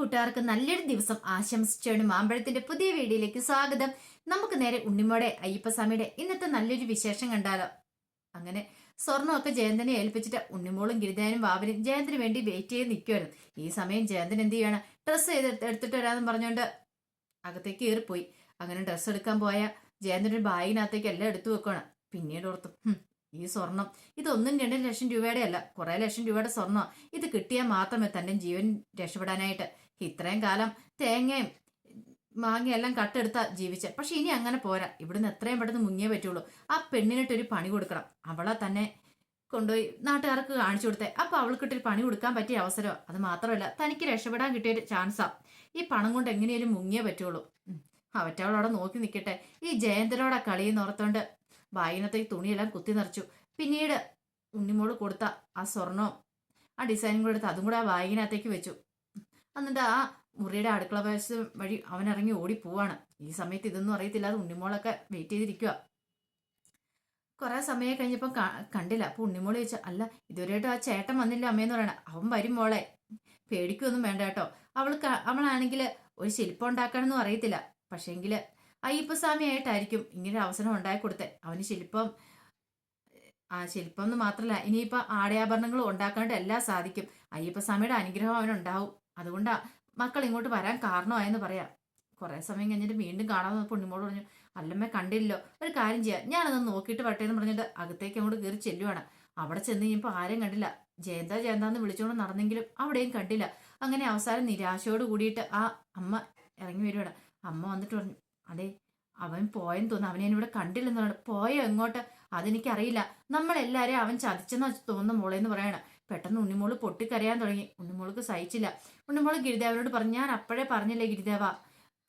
കൂട്ടുകാർക്ക് നല്ലൊരു ദിവസം ആശംസിച്ചാണ് മാമ്പഴത്തിന്റെ പുതിയ വീഡിയോയിലേക്ക് സ്വാഗതം. നമുക്ക് നേരെ ഉണ്ണിമോടെ അയ്യപ്പസ്വാമിയുടെ ഇന്നത്തെ നല്ലൊരു വിശേഷം കണ്ടാലോ. അങ്ങനെ സ്വർണമൊക്കെ ജയന്തനെ ഏൽപ്പിച്ചിട്ട് ഉണ്ണിമോളും ഗിരിധാനും വാവനും ജയന്തിന് വേണ്ടി വെയിറ്റ് ചെയ്ത് നിൽക്കുമായിരുന്നു ഈ സമയം ജയന്തൻ എന്ത് ചെയ്യണം ഡ്രസ്സ് ചെയ്ത് എടുത്തിട്ട് വരാമെന്ന് പറഞ്ഞുകൊണ്ട് അകത്തേക്ക് കയറിപ്പോയി. അങ്ങനെ ഡ്രസ്സ് എടുക്കാൻ പോയ ജയന്തന്റെ ബാഗിനകത്തേക്ക് എല്ലാം എടുത്തു വെക്കണം പിന്നീട് ഓർത്തു "ഹും, ഈ സ്വർണം. ഒന്നും രണ്ടും ലക്ഷം രൂപയുടെ അല്ല കുറെ ലക്ഷം രൂപയുടെ സ്വർണം ഇത് കിട്ടിയാൽ മാത്രമേ തന്റെ ജീവൻ രക്ഷപ്പെടാനായിട്ട് ഇത്രയും കാലം തേങ്ങയും മാങ്ങയെല്ലാം കട്ടെടുത്ത ജീവിച്ച. പക്ഷെ ഇനി അങ്ങനെ പോരാ. ഇവിടുന്ന് എത്രയും പെട്ടെന്ന് മുങ്ങിയേ പറ്റുള്ളൂ. ആ പെണ്ണിനിട്ടൊരു പണി കൊടുക്കണം. അവളെ തന്നെ കൊണ്ടുപോയി നാട്ടുകാർക്ക് കാണിച്ചു കൊടുത്തേ. അപ്പൊ അവൾക്കിട്ടൊരു പണി കൊടുക്കാൻ പറ്റിയ അവസരം അത് മാത്രമല്ല തനിക്ക് രക്ഷപ്പെടാൻ കിട്ടിയ ഒരു ചാൻസാ. ഈ പണം കൊണ്ട് എങ്ങനെയാലും മുങ്ങിയേ പറ്റുള്ളൂ. അവറ്റവളവിടെ നോക്കി നിൽക്കട്ടെ ഈ ജയന്തനോടെ കളിയെന്ന് ഓർത്തോണ്ട് വായിനത്തേക്ക് തുണിയെല്ലാം കുത്തി നിറച്ചു. പിന്നീട് ഉണ്ണിമോൾ കൊടുത്ത ആ സ്വർണവും ആ ഡിസൈനും കൂടെ എടുത്ത് അതും കൂടെ ആ ബാഗിനകത്തേക്ക് വെച്ചു. എന്നിട്ട് ആ മുറിയുടെ അടുക്കള വശം വഴി അവൻ ഇറങ്ങി ഓടി പോവാണ്. ഈ സമയത്ത് ഇതൊന്നും അറിയത്തില്ലാതെ ഉണ്ണിമോളൊക്കെ വെയിറ്റ് ചെയ്തിരിക്കുക കുറെ സമയം കഴിഞ്ഞപ്പോൾ കണ്ടില്ല. അപ്പൊ ഉണ്ണിമോൾ ചോദിച്ചാൽ അല്ല ഇതുവരെയായിട്ട് ആ ചേട്ടൻ വന്നില്ല അമ്മയെന്ന് പറയണ. അവൻ വരും മോളെ. പേടിക്കൊന്നും വേണ്ട കേട്ടോ. അവൾക്ക് അവളാണെങ്കിൽ ഒരു ശില്പം ഉണ്ടാക്കണമെന്നും അറിയത്തില്ല. പക്ഷേങ്കിൽ അയ്യപ്പസ്വാമി ആയിട്ടായിരിക്കും ഇങ്ങനെ ഒരു അവസരം ഉണ്ടായി കൊടുത്തേ അവന് ശില്പം ആ ശില്പം എന്ന് മാത്രമല്ല ഇനിയിപ്പോൾ ആടയാഭരണങ്ങൾ ഉണ്ടാക്കാണ്ട് എല്ലാം സാധിക്കും. അയ്യപ്പസ്വാമിയുടെ അനുഗ്രഹം അവനുണ്ടാവും. അതുകൊണ്ടാ മക്കൾ ഇങ്ങോട്ട് വരാൻ കാരണമായെന്ന് പറയാം. കുറെ സമയം കഴിഞ്ഞിട്ട് വീണ്ടും കാണാൻ പൊണ്ണിമോട് പറഞ്ഞു അല്ലമ്മ കണ്ടില്ലല്ലോ. ഒരു കാര്യം ചെയ്യാം. ഞാനത് നോക്കിയിട്ട് വട്ടെ എന്ന് പറഞ്ഞിട്ട് അകത്തേക്ക് അങ്ങോട്ട് കയറി ചെല്ലുവാണ്. അവിടെ ചെന്ന് കഴിഞ്ഞപ്പോൾ ആരും കണ്ടില്ല. ജയന്ത ജയന്ത എന്ന് വിളിച്ചുകൊണ്ട് നടന്നെങ്കിലും അവിടെയും കണ്ടില്ല. അങ്ങനെ അവസാനം നിരാശയോട് കൂടിയിട്ട് ആ അമ്മ ഇറങ്ങി വരുവാണ്. അമ്മ വന്നിട്ട് പറഞ്ഞു അതെ അവൻ പോയെന്ന് തോന്നുന്നു. അവനെ ഇവിടെ കണ്ടില്ലെന്ന് പറഞ്ഞു പോയോ എങ്ങോട്ട്? അതെനിക്കറിയില്ല. നമ്മളെല്ലാരെയും അവൻ ചതിച്ചെന്ന് തോന്നുന്നു മോളെ എന്ന് പറയണ. പെട്ടെന്ന് ഉണ്ണിമോൾ പൊട്ടിക്കരയാൻ തുടങ്ങി. ഉണ്ണിമോൾക്ക് സഹിച്ചില്ല. ഉണ്ണിമോൾ ഗിരിദേവനോട് പറഞ്ഞു ഞാൻ അപ്പോഴേ പറഞ്ഞില്ലേ ഗിരിദേവ?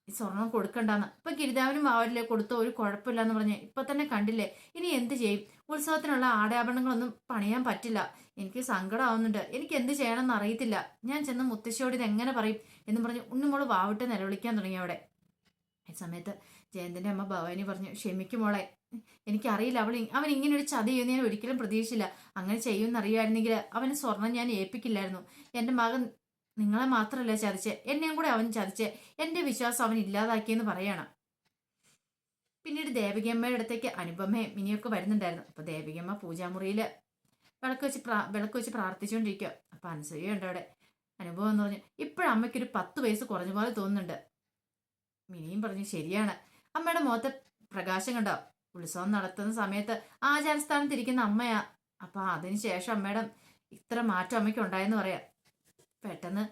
ഈ സ്വർണം കൊടുക്കണ്ടെന്ന്. ഇപ്പൊ ഗിരിദേവനും അവരിലെ കൊടുത്ത ഒരു കുഴപ്പമില്ല എന്ന് പറഞ്ഞ് ഇപ്പൊ തന്നെ കണ്ടില്ലേ? ഇനി എന്ത് ചെയ്യും? ഉത്സവത്തിനുള്ള ആടയാഭരണങ്ങളൊന്നും പണിയാൻ പറ്റില്ല. എനിക്ക് സങ്കടമാവുന്നുണ്ട് എനിക്ക് എന്ത് ചെയ്യണമെന്ന് അറിയത്തില്ല. ഞാൻ ചെന്ന് മുത്തശ്ശിയോട് ഇത് എങ്ങനെ പറയും? എന്ന് പറഞ്ഞ് ഉണ്ണിമോൾ വാവിട്ട് നിലവിളിക്കാൻ തുടങ്ങി അവിടെ. ഈ സമയത്ത് ജയന്തന്റെ അമ്മ ഭവാനി പറഞ്ഞു ക്ഷമിക്കും മോളെ. എനിക്കറിയില്ല അവൾ അവൻ ഇങ്ങനെ ഒരു ചതി ചെയ്യുന്ന ഞാൻ ഒരിക്കലും പ്രതീക്ഷിച്ചില്ല. അങ്ങനെ ചെയ്യുമെന്ന് അറിയുമായിരുന്നെങ്കിൽ അവന് സ്വർണം ഞാൻ ഏൽപ്പിക്കില്ലായിരുന്നു. എന്റെ മകൻ നിങ്ങളെ മാത്രമല്ല ചതിച്ച്. എന്നെയും കൂടെ അവൻ ചതിച്ച്. എന്റെ വിശ്വാസം അവൻ ഇല്ലാതാക്കിയെന്ന് പറയണം. പിന്നീട് ദേവികമ്മയുടെ അടുത്തേക്ക് അനുപമയും മിനിയൊക്കെ വരുന്നുണ്ടായിരുന്നു. അപ്പൊ ദേവികമ്മ പൂജാമുറിയിൽ വിളക്ക് വെച്ച് പ്രാ വിളക്ക് വെച്ച് പ്രാർത്ഥിച്ചുകൊണ്ടിരിക്കുക അപ്പൊ അനസൂയുണ്ട് അവിടെ. അനുഭവം എന്ന് പറഞ്ഞു ഇപ്പോഴമ്മയ്ക്കൊരു പത്ത് വയസ്സ് കുറഞ്ഞ പോലെ തോന്നുന്നുണ്ട്. മിനിയും പറഞ്ഞു ശരിയാണ്. അമ്മയുടെ മുഖത്തെ പ്രകാശം കണ്ടോ? ഉത്സവം നടത്തുന്ന സമയത്ത് ആചാരസ്ഥാനത്തിരിക്കുന്ന അമ്മയാ. അപ്പൊ അതിന് ശേഷം അമ്മയുടെ ഇത്ര മാറ്റം അമ്മയ്ക്ക് ഉണ്ടായെന്ന് പറയാം. പെട്ടെന്ന്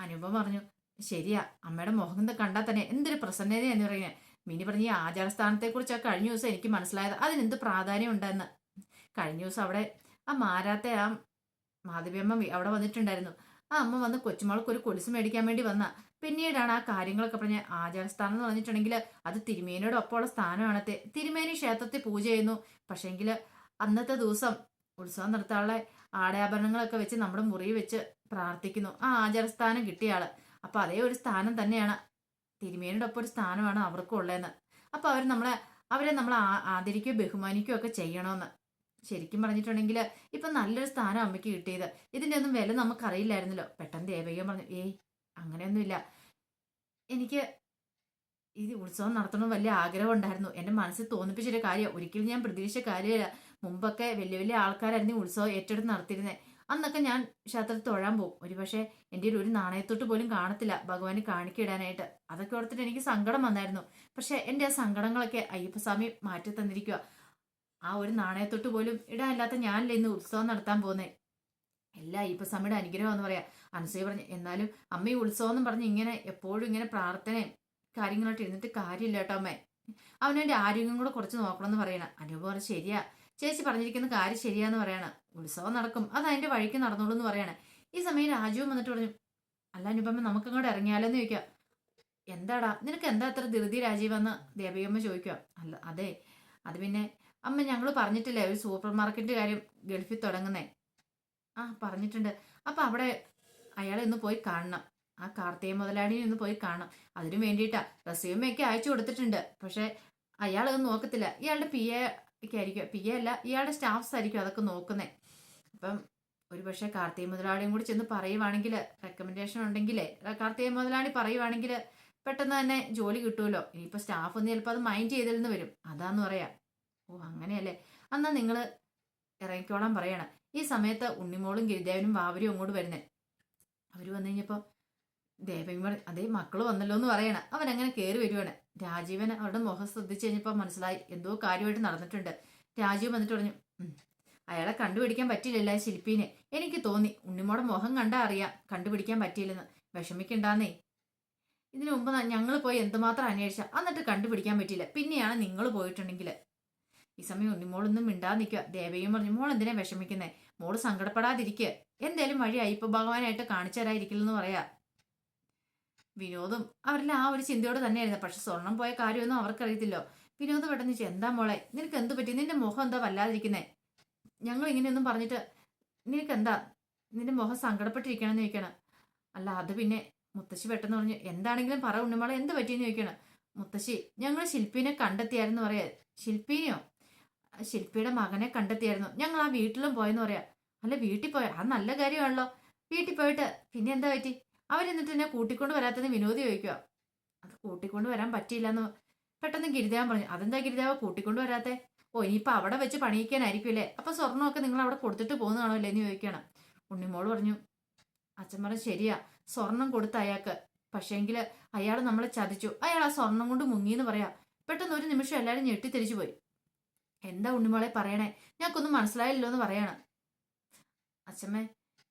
അനുപം പറഞ്ഞു ശരിയാ അമ്മയുടെ മുഖം കണ്ടാൽ തന്നെ എന്തൊരു പ്രസന്നതയെന്ന് പറയുന്നത് മിനി പറഞ്ഞ ഈ ആചാരസ്ഥാനത്തെ കുറിച്ചൊക്കെ കഴിഞ്ഞ ദിവസം എനിക്ക് മനസ്സിലായത് അതിനെന്ത് പ്രാധാന്യം ഉണ്ടെന്ന് കഴിഞ്ഞ ദിവസം അവിടെ ആ മാരാത്തെ ആ മാധവിയമ്മ അവിടെ വന്നിട്ടുണ്ടായിരുന്നു. ആ അമ്മ വന്ന് കൊച്ചുമോൾക്ക് ഒരു കൊലുസ് മേടിക്കാൻ വേണ്ടി വന്ന. പിന്നീടാണ് ആ കാര്യങ്ങളൊക്കെ പറഞ്ഞ ആചാരസ്ഥാനം എന്ന് പറഞ്ഞിട്ടുണ്ടെങ്കിൽ അത് തിരുമേനിയുടെ ഒപ്പമുള്ള സ്ഥാനമാണ് തിരുമേനി ക്ഷേത്രത്തിൽ പൂജ ചെയ്യുന്നു. പക്ഷേങ്കിൽ അന്നത്തെ ദിവസം ഉത്സവം നടത്താനുള്ള ആടയാഭരണങ്ങളൊക്കെ വെച്ച് നമ്മുടെ മുറി വെച്ച് പ്രാർത്ഥിക്കുന്നു. ആ ആചാരസ്ഥാനം കിട്ടിയ ആൾ. അപ്പൊ അതേ ഒരു സ്ഥാനം തന്നെയാണ്. തിരുമേനിയുടെ ഒപ്പം ഒരു സ്ഥാനമാണ് അവർക്കും ഉള്ളതെന്ന്. അപ്പൊ അവർ നമ്മളെ അവരെ നമ്മൾ ആദരിക്കുകയോ ബഹുമാനിക്കുകയോ ഒക്കെ ചെയ്യണമെന്ന്. ശരിക്കും പറഞ്ഞിട്ടുണ്ടെങ്കിൽ ഇപ്പൊ നല്ലൊരു സ്ഥാനം അമ്മയ്ക്ക് കിട്ടിയത്. ഇതിന്റെ ഒന്നും വില നമുക്കറിയില്ലായിരുന്നല്ലോ. പെട്ടെന്ന് ദേവകിയം പറഞ്ഞു ഏയ് അങ്ങനെയൊന്നുമില്ല. എനിക്ക് ഈ ഉത്സവം നടത്തണം വലിയ ആഗ്രഹം ഉണ്ടായിരുന്നു എന്റെ മനസ്സിൽ തോന്നിപ്പിച്ചൊരു കാര്യം ഒരിക്കലും ഞാൻ പ്രതീക്ഷിച്ച കാര്യമില്ല. മുമ്പൊക്കെ വലിയ വലിയ ആൾക്കാരായിരുന്നു ഉത്സവം ഏറ്റെടുത്ത് നടത്തിയിരുന്നത് അന്നൊക്കെ ഞാൻ ക്ഷേത്രത്തിൽ തൊഴാൻ പോകും. ഒരുപക്ഷെ എന്റെ ഒരു നാണയത്തൊട്ട് പോലും കാണത്തില്ല ഭഗവാന് കാണിക്കിടാനായിട്ട്. അതൊക്കെ ഓർത്തിട്ട് എനിക്ക് സങ്കടം വന്നായിരുന്നു. പക്ഷെ എന്റെ ആ സങ്കടങ്ങളൊക്കെ അയ്യപ്പസ്വാമി മാറ്റി തന്നിരിക്കുക ആ ഒരു നാണയത്തൊട്ട് പോലും ഇടാനില്ലാത്ത ഞാനല്ലേ ഇന്ന് ഉത്സവം നടത്താൻ പോകുന്നേ എല്ലാ അയ്യപ്പസ്വാമിയുടെ അനുഗ്രഹം എന്ന് പറയാ. അനസൂയ പറഞ്ഞു എന്നാലും അമ്മ ഈ ഉത്സവം എന്ന് പറഞ്ഞ് ഇങ്ങനെ എപ്പോഴും ഇങ്ങനെ പ്രാർത്ഥനയും കാര്യങ്ങളായിട്ട് ഇരുന്നിട്ട് കാര്യമില്ല കേട്ടോ അമ്മേ. അവനവന്റെ ആരോഗ്യം കൂടെ കുറച്ച് നോക്കണം എന്ന് പറയണം പറഞ്ഞു ശരിയാ. ചേച്ചി പറഞ്ഞിരിക്കുന്ന കാര്യം ശരിയാന്ന് പറയണം. ഉത്സവം നടക്കും. അത് അതിന്റെ വഴിക്ക് നടന്നോളൂ എന്ന് പറയണേ. ഈ സമയം രാജുവും വന്നിട്ട് പറഞ്ഞു അല്ല അനുപമ നമുക്കങ്ങോട്ട് ഇറങ്ങിയാലോ എന്ന് ചോദിക്കാം. എന്താടാ? നിനക്ക് എന്താ അത്ര ധൃതി രാജീവെന്ന്? ദേവികമ്മ ചോദിക്കുക അല്ല അതെ. അത് പിന്നെ അമ്മ ഞങ്ങൾ പറഞ്ഞിട്ടില്ലേ ഒരു സൂപ്പർ മാർക്കറ്റ് കാര്യം ഗൾഫിൽ തുടങ്ങുന്നേ. ആ പറഞ്ഞിട്ടുണ്ട്. അപ്പൊ അവിടെ അയാളെ ഒന്ന് പോയി കാണണം. ആ കാർത്തിക മുതലാളിയെ ഒന്ന് പോയി കാണണം. അതിനു വേണ്ടിയിട്ടാ റെസ്യൂമൊക്കെ അയച്ചു കൊടുത്തിട്ടുണ്ട്. പക്ഷെ അയാൾ നോക്കത്തില്ല. ഇയാളുടെ പി എക്ക് ആയിരിക്കും. പി എ അല്ല ഇയാളുടെ സ്റ്റാഫ്സ് ആയിരിക്കും അതൊക്കെ നോക്കുന്നേ. അപ്പം ഒരു പക്ഷേ കാർത്തിക മുതലാളിയും കൂടി ചെന്ന് പറയുവാണെങ്കിൽ റെക്കമെൻഡേഷൻ ഉണ്ടെങ്കിൽ കാർത്തിക മുതലാളി പറയുവാണെങ്കിൽ പെട്ടെന്ന് തന്നെ ജോലി കിട്ടുമല്ലോ ഇനിയിപ്പോൾ സ്റ്റാഫ് ഒന്ന് ചിലപ്പോൾ അത് മൈൻഡ് ചെയ്തിരുന്ന് വരും. അതാന്ന് പറയാം. ഓ അങ്ങനെയല്ലേ. എന്നാൽ നിങ്ങൾ ഇറങ്ങിക്കോളാൻ പറയണം. ഈ സമയത്ത് ഉണ്ണിമോളും ഗിരിദേവനും വാവരും അങ്ങോട്ട് വരുന്നേ. അവർ വന്നു കഴിഞ്ഞപ്പോൾ ദേവന്മാർ അതേ മക്കൾ വന്നല്ലോ എന്ന് പറയണം. അവൻ അങ്ങനെ കയറി വരുവാണ്. രാജീവൻ അവരുടെ മുഖം ശ്രദ്ധിച്ചു കഴിഞ്ഞപ്പോൾ മനസ്സിലായി എന്തോ കാര്യമായിട്ട് നടന്നിട്ടുണ്ട്. രാജീവ് വന്നിട്ട് പറഞ്ഞു അയാളെ കണ്ടുപിടിക്കാൻ പറ്റിയില്ല ശില്പീനെ. എനിക്ക് തോന്നി ഉണ്ണിമോടെ മുഖം കണ്ടാ അറിയാം കണ്ടുപിടിക്കാൻ പറ്റിയില്ലെന്ന്. വിഷമിക്കണ്ടാന്നേ. ഇതിനു മുമ്പ് ഞങ്ങൾ പോയി എന്തുമാത്രം അന്വേഷിച്ച? എന്നിട്ട് കണ്ടുപിടിക്കാൻ പറ്റിയില്ല. പിന്നെയാണ് നിങ്ങൾ പോയിട്ടുണ്ടെങ്കിൽ ഈ സമയം ഉണ്ണിമോളൊന്നും മിണ്ടാതെ നിൽക്കുക ദേവയും പറഞ്ഞു മോൾ എന്തിനാ വിഷമിക്കുന്നേ? മോൾ സങ്കടപ്പെടാതിരിക്കുക എന്തേലും വഴി അയ്യപ്പ ഭഗവാനായിട്ട് കാണിച്ചു തരാതിരിക്കില്ലെന്ന് പറയാ. വിനോദും അവരെല്ലാം ആ ഒരു ചിന്തയോട് തന്നെയായിരുന്നു. പക്ഷെ സ്വർണം പോയ കാര്യമൊന്നും അവർക്കറിയത്തില്ലോ. വിനോദ് പെട്ടെന്ന് എന്താ മോളെ നിനക്ക് എന്ത് പറ്റി? നിന്റെ മുഖം എന്താ വല്ലാതിരിക്കുന്നേ? ഞങ്ങൾ ഇങ്ങനെയൊന്നും പറഞ്ഞിട്ട് നിനക്ക് എന്താ നിന്റെ മുഖം സങ്കടപ്പെട്ടിരിക്കണമെന്ന് ചോദിക്കണം. അല്ല അത് പിന്നെ മുത്തശ്ശി പെട്ടെന്ന് പറഞ്ഞു എന്താണെങ്കിലും പറ ഉണ്ണിമോളെ എന്ത് പറ്റിയെന്ന് ചോദിക്കണം. മുത്തശ്ശി ഞങ്ങൾ ശില്പിനെ കണ്ടെത്തിയായിരുന്നു പറയാ. ശില്പിനെയോ? ശില്പിയുടെ മകനെ കണ്ടെത്തിയായിരുന്നു. ഞങ്ങൾ ആ വീട്ടിലും പോയെന്ന് പറയാം. അല്ല വീട്ടിൽ പോയ അത് നല്ല കാര്യമാണല്ലോ. വീട്ടിൽ പോയിട്ട് പിന്നെ എന്താ പറ്റി? അവരെന്നിട്ട് എന്നെ കൂട്ടിക്കൊണ്ട് വരാത്തത് വിനോദി ചോദിക്കുക അത് കൂട്ടിക്കൊണ്ട് വരാൻ പറ്റിയില്ല എന്ന് പെട്ടെന്ന് ഗിരിദേവൻ പറഞ്ഞു. അതെന്താ ഗിരിദേവ കൂട്ടിക്കൊണ്ട് വരാത്തെ? ഓ ഇനിയിപ്പോൾ അവിടെ വെച്ച് പണിയിക്കാനായിരിക്കുമല്ലേ അപ്പൊ സ്വർണമൊക്കെ നിങ്ങൾ അവിടെ കൊടുത്തിട്ട് പോകുന്നതാണോ അല്ലേ എന്ന് ചോദിക്കണം ഉണ്ണിമോൾ പറഞ്ഞു അച്ഛൻ പറഞ്ഞു ശരിയാ. സ്വർണം കൊടുത്ത അയാൾക്ക്. പക്ഷേങ്കിൽ അയാൾ നമ്മളെ ചതിച്ചു. അയാൾ ആ സ്വർണം കൊണ്ട് മുങ്ങിയെന്ന് പറയാം. പെട്ടെന്ന് ഒരു നിമിഷം എല്ലാവരും ഞെട്ടിത്തിരിച്ചു പോയി. എന്താ ഉണ്ണിമോളെ പറയണേ? ഞങ്ങൾക്കൊന്നും മനസ്സിലായില്ലോ എന്ന് പറയണം. അച്ഛമ്മേ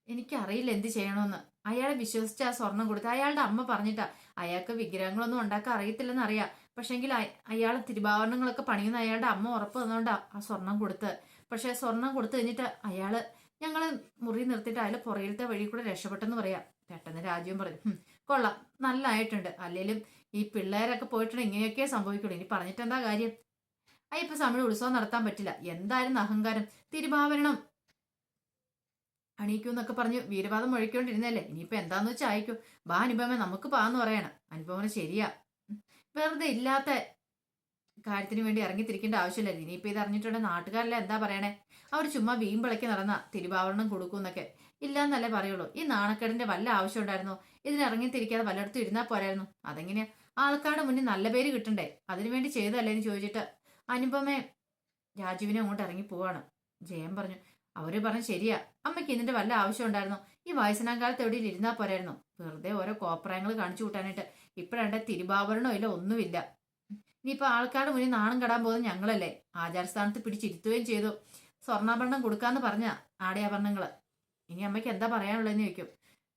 എനിക്കറിയില്ല എന്ത് ചെയ്യണമെന്ന് അയാളെ വിശ്വസിച്ച് ആ സ്വർണം കൊടുത്ത് അയാളുടെ അമ്മ പറഞ്ഞിട്ടാ. അയാൾക്ക് വിഗ്രഹങ്ങളൊന്നും ഉണ്ടാക്കാൻ അറിയത്തില്ലെന്ന് അറിയാം പക്ഷെങ്കിൽ അയാളെ തിരുഭാവരണങ്ങളൊക്കെ പണിയുന്ന അയാളുടെ അമ്മ ഉറപ്പ് തന്നുകൊണ്ടാ ആ സ്വർണം കൊടുത്ത്. പക്ഷെ സ്വർണം കൊടുത്തു കഴിഞ്ഞിട്ട് അയാൾ ഞങ്ങൾ മുറി നിർത്തിയിട്ട് അയാൾ പുറയിലത്തെ വഴി കൂടെ രക്ഷപ്പെട്ടെന്ന് പറയാം. പെട്ടെന്ന് രാജ്യം പറഞ്ഞു "ഹും, കൊള്ളാം. നല്ലതായിട്ടുണ്ട് അല്ലെങ്കിലും ഈ പിള്ളേരൊക്കെ പോയിട്ടുണ്ട് ഇങ്ങനെയൊക്കെ സംഭവിക്കുള്ളൂ. ഇനി പറഞ്ഞിട്ട് എന്താ കാര്യം? അയ്യപ്പ സമയം ഉത്സവം നടത്താൻ പറ്റില്ല. എന്തായാലും അഹങ്കാരം? തിരുവാഭരണം അണിയിക്കൂന്നൊക്കെ പറഞ്ഞു വീരവാദം മുഴക്കൊണ്ടിരുന്നല്ലേ ഇനിയിപ്പോ എന്താന്ന് വെച്ചാൽ അയക്കും ബാ അനുപമ നമുക്ക് പാന്ന് പറയണം. അനുപമന ശരിയാ. വെറുതെ ഇല്ലാത്ത കാര്യത്തിന് വേണ്ടി ഇറങ്ങിത്തിരിക്കേണ്ട ആവശ്യമില്ല. ഇനിയിപ്പോ ഇത് അറിഞ്ഞിട്ടുണ്ടെ നാട്ടുകാരെല്ലാം എന്താ പറയണേ? അവർ ചുമ്മാ വീമ്പിളക്കി നടന്ന തിരുവാഭരണം കൊടുക്കൂന്നൊക്കെ. ഇല്ലാന്നല്ലേ പറയുള്ളൂ. ഈ നാണക്കേടിന്റെ വല്ല ആവശ്യം ഉണ്ടായിരുന്നോ? ഇതിനിറങ്ങിത്തിരിക്കാതെ വല്ലയിടത്തും ഇരുന്നാൽ പോരായിരുന്നു. അതെങ്ങനെയാ? ആൾക്കാരുടെ മുന്നിൽ നല്ല പേര് കിട്ടണ്ടേ? അതിനുവേണ്ടി ചെയ്തല്ലേ എന്ന് ചോദിച്ചിട്ട് അനുപമേ രാജുവിനെ അങ്ങോട്ട് ഇറങ്ങി പോവാണ്. ജയൻ പറഞ്ഞു അവർ പറഞ്ഞു ശരിയാ. അമ്മയ്ക്ക് ഇതിന്റെ വല്ല ആവശ്യം ഉണ്ടായിരുന്നു? ഈ വയസ്സനാകാലത്ത് എവിടെയും ഇരുന്നാ പോരായിരുന്നു? വെറുതെ ഓരോ കോപ്രായങ്ങൾ കാണിച്ചു കൂട്ടാനായിട്ട്. ഇപ്പഴാണ്ട് തിരുവാഭരണോ ഇല്ല ഒന്നുമില്ല. ഇനിയിപ്പോ ആൾക്കാരുടെ മുന്നിൽ നാണം കടാൻ പോകുന്നത് ഞങ്ങളല്ലേ? ആചാരസ്ഥാനത്ത് പിടിച്ചിരുത്തുകയും ചെയ്തു. സ്വർണാഭരണം കൊടുക്കാന്ന് പറഞ്ഞ ആടയാഭരണങ്ങൾ ഇനി അമ്മയ്ക്ക് എന്താ പറയാനുള്ളതെന്ന് ചോദിക്കും.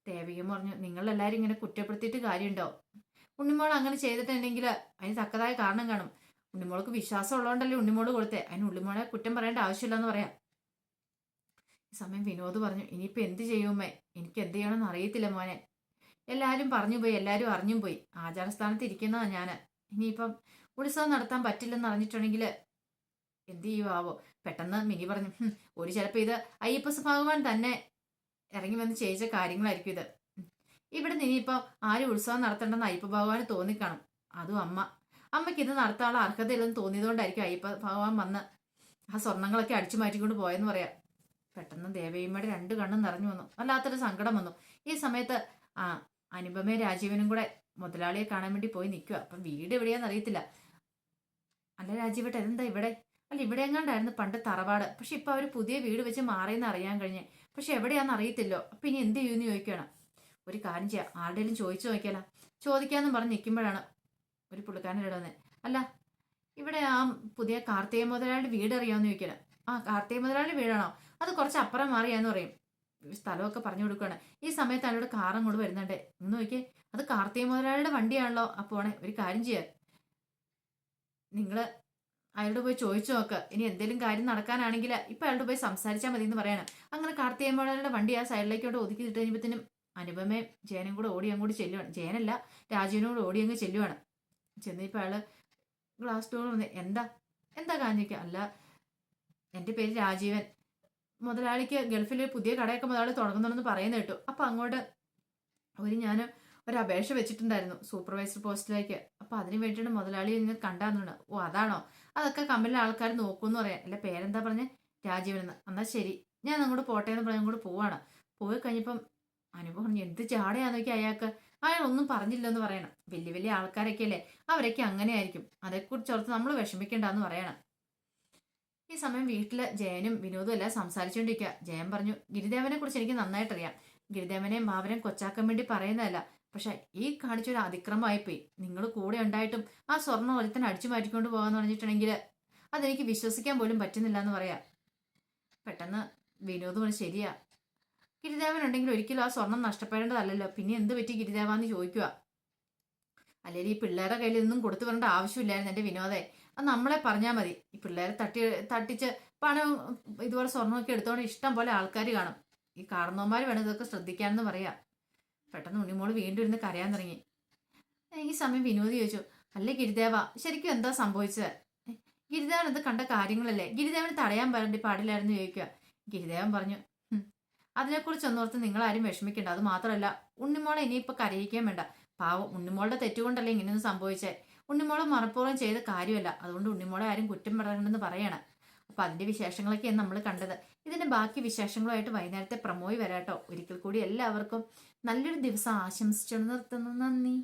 ദേവികം പറഞ്ഞു നിങ്ങളെല്ലാവരും ഇങ്ങനെ കുറ്റപ്പെടുത്തിയിട്ട് കാര്യമുണ്ടോ? ഉണ്ണിമോൾ അങ്ങനെ ചെയ്തിട്ടുണ്ടെങ്കിൽ അതിന് തക്കതായ കാരണം കാണും. ഉണ്ണിമോൾക്ക് വിശ്വാസം ഉള്ളതുകൊണ്ടല്ലേ ഉണ്ണിമോൾ കൊടുത്തേ? അതിന് ഉണ്ണിമോളെ കുറ്റം പറയേണ്ട ആവശ്യമില്ലെന്ന് പറയാം. ഈ സമയം വിനോദ് പറഞ്ഞു ഇനിയിപ്പോൾ എന്ത് ചെയ്യുമേ എനിക്ക് എന്ത് ചെയ്യണമെന്ന് അറിയത്തില്ല മോനെ. എല്ലാവരും പറഞ്ഞു പോയി എല്ലാവരും അറിഞ്ഞും പോയി. ആചാരസ്ഥാനത്ത് ഇരിക്കുന്നതാണ് ഞാൻ ഇനിയിപ്പം ഉത്സവം നടത്താൻ പറ്റില്ലെന്ന് അറിഞ്ഞിട്ടുണ്ടെങ്കിൽ എന്ത് ചെയ്യുവാവോ? പെട്ടെന്ന് മിനി പറഞ്ഞു ഒരു ചിലപ്പോൾ ഇത് അയ്യപ്പ ഭഗവാൻ തന്നെ ഇറങ്ങി വന്ന് ചെയ്ത കാര്യങ്ങളായിരിക്കും ഇത്. ഇവിടെ നിന്ന് ഇനിയിപ്പോൾ ആരും ഉത്സവം നടത്തണ്ടെന്ന് അയ്യപ്പ ഭഗവാന് തോന്നിക്കാണും. അതും അമ്മ അമ്മയ്ക്ക് ഇത് നടത്താനുള്ള അർഹതയില്ലെന്ന് തോന്നിയതുകൊണ്ടായിരിക്കും അയ്യപ്പ ഭഗവാൻ വന്ന് ആ സ്വർണങ്ങളൊക്കെ അടിച്ചു മാറ്റിക്കൊണ്ട് പോയെന്ന് പറയാം. പെട്ടെന്ന് ദേവയമ്മയുടെ രണ്ട് കണ്ണും നിറഞ്ഞു വന്നു. വല്ലാത്തൊരു സങ്കടം വന്നു. ഈ സമയത്ത് ആ അനുപമേ രാജീവനും കൂടെ മുതലാളിയെ കാണാൻ വേണ്ടി പോയി നിൽക്കുക. അപ്പം വീട് എവിടെയാന്ന് അറിയത്തില്ല. അല്ല രാജീവട്ടെ എന്താ ഇവിടെ? അല്ല ഇവിടെ എങ്ങാണ്ടായിരുന്നു പണ്ട് തറവാട്. പക്ഷെ ഇപ്പൊ അവർ പുതിയ വീട് വെച്ച് മാറിയെന്ന് അറിയാൻ കഴിഞ്ഞേ. പക്ഷെ എവിടെയാന്ന് അറിയത്തില്ലോ. അപ്പൊ ഇനി എന്ത് ചെയ്യുമെന്ന് ചോദിക്കണം ഒരു കാര്യം ചെയ്യാം. ആരുടെയും ചോദിച്ചു നോക്കിയാലോ? ചോദിക്കാമെന്ന് പറഞ്ഞ് നിൽക്കുമ്പോഴാണ് ഒരു പുള്ളിക്കാരന്റെ ഇടവന്ന് അല്ല ഇവിടെ ആ പുതിയ കാർത്തിക മുതലാളിയുടെ വീട് അറിയാമെന്ന് ചോദിക്കണം ആ കാർത്തിക മുതലാളിയുടെ വീടാണോ? അത് കുറച്ച് അപ്പുറം മാറിയാന്ന് പറയും. സ്ഥലമൊക്കെ പറഞ്ഞു കൊടുക്കുകയാണ്. ഈ സമയത്ത് അവരോട് കാർ അങ്ങോട്ട് വരുന്നുണ്ട്. ഒന്ന് നോക്കിയേ അത് കാർത്തിക മുതലാളിയുടെ വണ്ടിയാണല്ലോ. അപ്പോണെ ഒരു കാര്യം ചെയ്യ. നിങ്ങൾ അയാളോട് പോയി ചോദിച്ചു നോക്ക്. ഇനി എന്തെങ്കിലും കാര്യം നടക്കാനാണെങ്കിൽ ഇപ്പൊ അയാളോട് പോയി സംസാരിച്ചാൽ മതി എന്ന് പറയാണ്. അങ്ങനെ കാർത്തിക മുതലാളിയുടെ വണ്ടി ആ സൈഡിലേക്കോട്ട് ഒതുക്കി ഇട്ട് കഴിഞ്ഞപ്പോഴത്തേനും അനുപമയും ജയനും കൂടെ ഓടി അങ്ങോട്ട് ചെല്ലുവാണ്. ജയനല്ല രാജുവിനും കൂടെ ഓടി അങ്ങ് ചെല്ലുവാണ്. ചെന്നിപ്പോൾ അയാൾ ഗ്ലാസ് ഡോർ വന്ന് എന്താ എന്താ കാഞ്ഞിക്ക അല്ല എന്റെ പേര് രാജീവൻ. മുതലാളിക്ക് ഗൾഫിൽ പുതിയ കടയൊക്കെ മുതലാളി തുടങ്ങുന്നുണ്ടെന്ന് പറയുന്ന കേട്ടു. അപ്പൊ അങ്ങോട്ട് ഒരു ഞാൻ ഒരു അപേക്ഷ വെച്ചിട്ടുണ്ടായിരുന്നു സൂപ്പർവൈസർ പോസ്റ്റിലേക്ക്. അപ്പൊ അതിന് വേണ്ടിയിട്ട് മുതലാളി ഇന്ന് കണ്ടാന്നുണ്ട് ഓ അതാണോ? അതൊക്കെ കമ്പനിയിലെ ആൾക്കാർ നോക്കുമെന്ന് പറയാം. അല്ല പേരെന്താ പറഞ്ഞ? രാജീവൻ എന്ന്. എന്നാൽ ശരി. ഞാൻ അങ്ങോട്ട് പോട്ടെ എന്ന് പറഞ്ഞ് അങ്ങോട്ട് പോവാണ്. പോയി കഴിഞ്ഞപ്പം അനുഭവം എന്ത് ചാടയാന്നൊക്കെ അയാൾക്ക്. അയാൾ ഒന്നും പറഞ്ഞില്ലെന്ന് പറയണം. വലിയ വലിയ ആൾക്കാരൊക്കെ അല്ലേ അവരൊക്കെ അങ്ങനെ ആയിരിക്കും അതേക്കുറിച്ച് ഓർത്ത് നമ്മൾ വിഷമിക്കണ്ടെന്ന് പറയണം. ഈ സമയം വീട്ടിൽ ജയനും വിനോദും എല്ലാം സംസാരിച്ചുകൊണ്ടിരിക്കുക ജയൻ പറഞ്ഞു ഗിരിദേവനെ കുറിച്ച് എനിക്ക് നന്നായിട്ടറിയാം. ഗിരിദേവനെയും ഭാവനെയും കൊച്ചാക്കാൻ വേണ്ടി പറയുന്നതല്ല. പക്ഷെ ഈ കാണിച്ചൊരു അതിക്രമമായിപ്പോയി. നിങ്ങൾ കൂടെ ഉണ്ടായിട്ടും ആ സ്വർണ ഒരുത്തന്നെ അടിച്ചു മാറ്റിക്കൊണ്ട് പോകാന്ന് പറഞ്ഞിട്ടുണ്ടെങ്കിൽ അതെനിക്ക് വിശ്വസിക്കാൻ പോലും പറ്റുന്നില്ല എന്ന് പറയാം. പെട്ടെന്ന് വിനോദ് ശരിയാ. ഗിരിദേവൻ ഉണ്ടെങ്കിൽ ഒരിക്കലും ആ സ്വർണം നഷ്ടപ്പെടേണ്ടതല്ലല്ലോ. പിന്നെ എന്ത് പറ്റി ഗിരിദേവാന്ന് ചോദിക്കുക. അല്ലെങ്കിൽ ഈ പിള്ളേരുടെ കയ്യിൽ നിന്നും കൊടുത്തു വരേണ്ട ആവശ്യമില്ലായിരുന്നു എന്റെ വിനോദേ. അത് നമ്മളെ പറഞ്ഞാൽ മതി. ഈ പിള്ളേരെ തട്ടി തട്ടിച്ച് പണം ഇതുപോലെ സ്വർണമൊക്കെ എടുത്തോണ്ട് ഇഷ്ടം പോലെ ആൾക്കാർ കാണും. ഈ കാർന്നോന്മാർ വേണം ഇതൊക്കെ ശ്രദ്ധിക്കാമെന്ന് പറയാം. പെട്ടെന്ന് ഉണ്ണിമോൾ വീണ്ടും ഇരുന്ന് കരയാൻ തുടങ്ങി. ഈ സമയം വിനോദ് ചോദിച്ചു അല്ലേ ഗിരിദേവ ശരിക്കും എന്താ സംഭവിച്ചത്? "ഏ, ഗിരിദേവൻ ഇത് കണ്ട കാര്യങ്ങളല്ലേ? ഗിരിദേവന് തടയാൻ പാടില്ലായിരുന്നു ചോദിക്കുക. ഗിരിദേവൻ പറഞ്ഞു "ഹും, അതിനെക്കുറിച്ച് ഒന്നോർത്ത് നിങ്ങളാരും വിഷമിക്കേണ്ട. അത് മാത്രമല്ല ഉണ്ണിമോളെ ഇനിയിപ്പോൾ കരയിക്കാൻ വേണ്ട. പാവം ഉണ്ണിമോളുടെ തെറ്റുകൊണ്ടല്ലേ ഇങ്ങനെയൊന്നും സംഭവിച്ചേ? ഉണ്ണിമോളെ മറപ്പൂർവം ചെയ്ത കാര്യമല്ല. അതുകൊണ്ട് ഉണ്ണിമോളെ ആരും കുറ്റം പറയണമെന്ന് പറയണം. അപ്പൊ അതിന്റെ വിശേഷങ്ങളൊക്കെയാണ് നമ്മൾ കണ്ടത്. ഇതിന്റെ ബാക്കി വിശേഷങ്ങളുമായിട്ട് വൈകുന്നേരത്തെ പ്രമോയി വരാട്ടോ. ഒരിക്കൽ കൂടി എല്ലാവർക്കും നല്ലൊരു ദിവസം ആശംസിച്ചു നിർത്തുന്നു. നന്ദി.